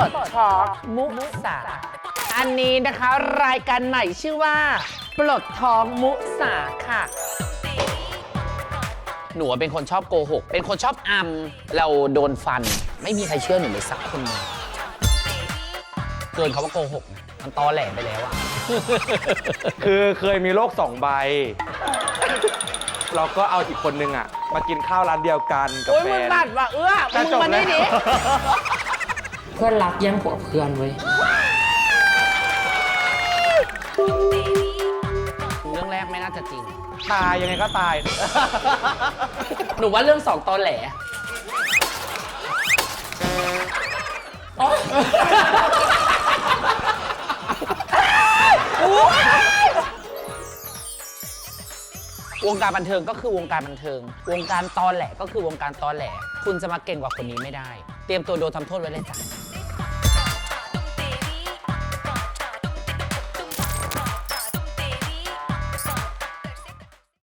ปิดทอล์กมุสาอันนี้นะคะรายการใหม่ชื่อว่า ปลดท้องมุสาค่ะ หนูเป็นคนชอบโกหก เป็นคนชอบอำเราโดนฟัน ไม่มีใครเชื่อหนูเลยสักคนหนึงเกินเขาว่าโกหกนะมันตอแหลไปแล้วอะคือเคยมีโรคสองใบ เราก็เอาอีกคนนึงอะ มากินข้าวร้านเดียวกันกับโอ้ยแฟมึงน บัดว่ะเอื้อจะมึงจบมานี่แล้วดิเพื่อนรักแย่งผัวเพื่อนเว้ย เรื่องแรกไม่น่าจะจริง ตายยังไงก็ตาย หนูว่าเรื่องสองตอนแหลวงการบันเทิงก็คือวงการบันเทิง วงการตอนแหลก็คือวงการตอนแหล คุณจะมาเก่งกว่าคนนี้ไม่ได้ เตรียมตัวโดนทำโทษไว้เลยจ้ะ